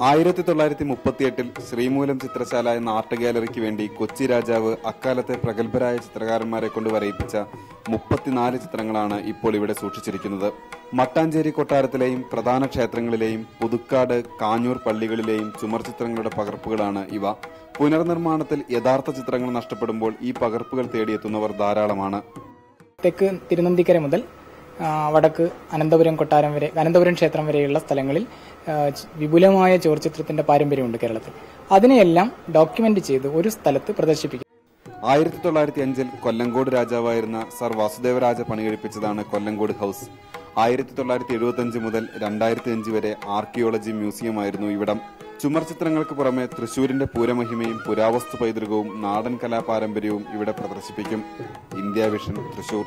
ആയിരത്തി തൊള്ളായിരത്തി മുപ്പത്തിയെട്ടിൽ ശ്രീമൂലം ചിത്രശാല എന്ന ആർട്ട് ഗാലറിക്ക് വേണ്ടി കൊച്ചി രാജാവ് അക്കാലത്തെ പ്രഗത്ഭരായ ചിത്രകാരന്മാരെ കൊണ്ട് വരയിപ്പിച്ച മുപ്പത്തിനാല് ചിത്രങ്ങളാണ് ഇപ്പോൾ ഇവിടെ സൂക്ഷിച്ചിരിക്കുന്നത്. മട്ടാഞ്ചേരി കൊട്ടാരത്തിലെയും പ്രധാന ക്ഷേത്രങ്ങളിലെയും പുതുക്കാട് കാഞ്ഞൂർ പള്ളികളിലെയും ചുമർ ചിത്രങ്ങളുടെ പകർപ്പുകളാണ് ഇവ. പുനർനിർമ്മാണത്തിൽ യഥാർത്ഥ ചിത്രങ്ങൾ നഷ്ടപ്പെടുമ്പോൾ ഈ പകർപ്പുകൾ തേടിയെത്തുന്നവർ ധാരാളമാണ്. തെക്ക് തിരുനന്തിക്കര മുതൽ വടക്ക് അനന്തപുരം കൊട്ടാരം വരെ അനന്തപുരം ക്ഷേത്രം വരെയുള്ള സ്ഥലങ്ങളിൽ വിപുലമായ ചോർച്ചിത്രത്തിന്റെ പാരമ്പര്യമുണ്ട് കേരളത്തിൽ. അതിനെയെല്ലാം ഡോക്യുമെന്റ് ചെയ്ത് ഒരു സ്ഥലത്ത് പ്രദർശിപ്പിക്കും. ആയിരത്തി തൊള്ളായിരത്തി അഞ്ചിൽ കൊല്ലങ്കോട് രാജാവായിരുന്ന സർ വാസുദേവരാജ പണികഴിപ്പിച്ചതാണ് കൊല്ലങ്കോട് ഹൗസ്. ആയിരത്തി തൊള്ളായിരത്തി എഴുപത്തി അഞ്ച് മുതൽ രണ്ടായിരത്തി അഞ്ച് വരെ ആർക്കിയോളജി മ്യൂസിയം ആയിരുന്നു ഇവിടം. ചുമർ ചിത്രങ്ങൾക്ക് പുറമെ തൃശൂരിന്റെ പൂരമഹിമയും പുരാവസ്തു പൈതൃകവും നാടൻ കലാപാരമ്പര്യവും ഇവിടെ പ്രദർശിപ്പിക്കും. India vision Thrissur.